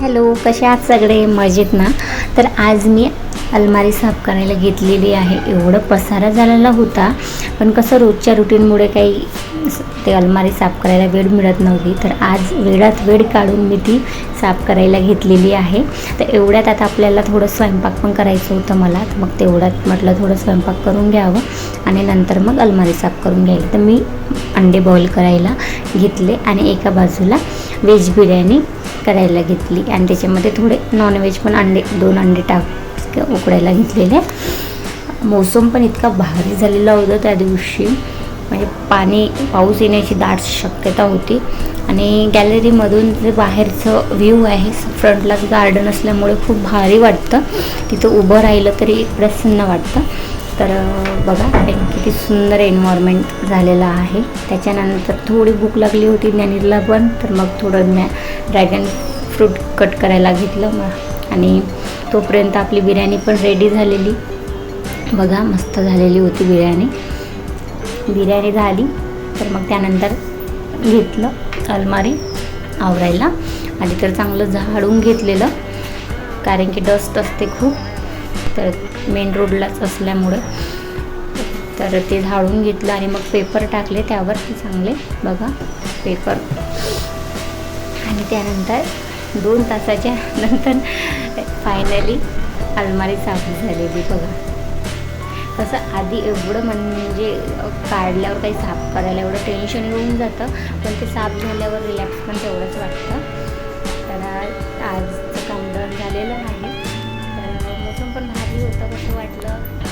Hello कसे आहात सगळे? मजेत ना? तर आज मी अलमारी साफ करायला घेतलेली आहे. एवढं पसारा झालेला होता पण कसं रोजच्या रुटीनमुळे काही ते अलमारी साफ करायला वेळ मिळत नव्हती. तर आज वेळात वेळ काढून मी ती साफ करायला घेतलेली आहे. तर एवढ्यात आता आपल्याला थोडं स्वयंपाक पण करायचं होतं मला. तर मग तेवढ्यात म्हटलं थोडं स्वयंपाक करून घ्यावं आणि नंतर मग अलमारी साफ करून घ्यायला तर मी अंडे बॉईल करायला घेतले आणि एका बाजूला व्हेज बिर्याणी करायला घेतली. आणि त्याच्यामध्ये थोडे नॉनव्हेज पण अंडे दोन अंडे टाक उकडायला घेतलेले. मोसम पण इतका भारी झालेला होता त्या दिवशी. म्हणजे पाणी पाऊस येण्याची दाट शक्यता होती. आणि गॅलरीमधून जे बाहेरचं व्ह्यू आहे फ्रंटलाच गार्डन असल्यामुळे खूप भारी वाटतं. तिथं उभं राहिलं तरी प्रसन्न वाटतं. तर बघा एक किती सुंदर एन्व्हायरमेंट झालेलं आहे. त्याच्यानंतर थोडी भूक लागली होती ज्ञानीला पण तर मग थोडं ज्ञा ड्रॅगन फ्रूट कट करायला घेतलं मग. आणि तोपर्यंत आपली बिर्याणी पण रेडी झालेली. बघा मस्त झालेली होती बिर्याणी. बिर्याणी झाली तर मग त्यानंतर घेतलं अलमारी आवरायला. आधी तर चांगलं झाडून घेतलेलं कारण की डस्ट असते खूप. तर मेन रोडलाच असल्यामुळं. तर ते झाडून घेतलं आणि मग पेपर टाकले त्यावर ते चांगले बघा पेपर आणि त्यानंतर दोन तासाच्या नंतर फायनली अलमारी साफ झालेली बघा. तसं आधी एवढं म्हणजे काढल्यावर काही साफ करायला एवढं टेन्शन येऊन जातं पण ते साफ झाल्यावर रिलॅक्स पण तेवढंच वाटतं. तर आज काम झालेलं आहे. तर मोसम पण भारी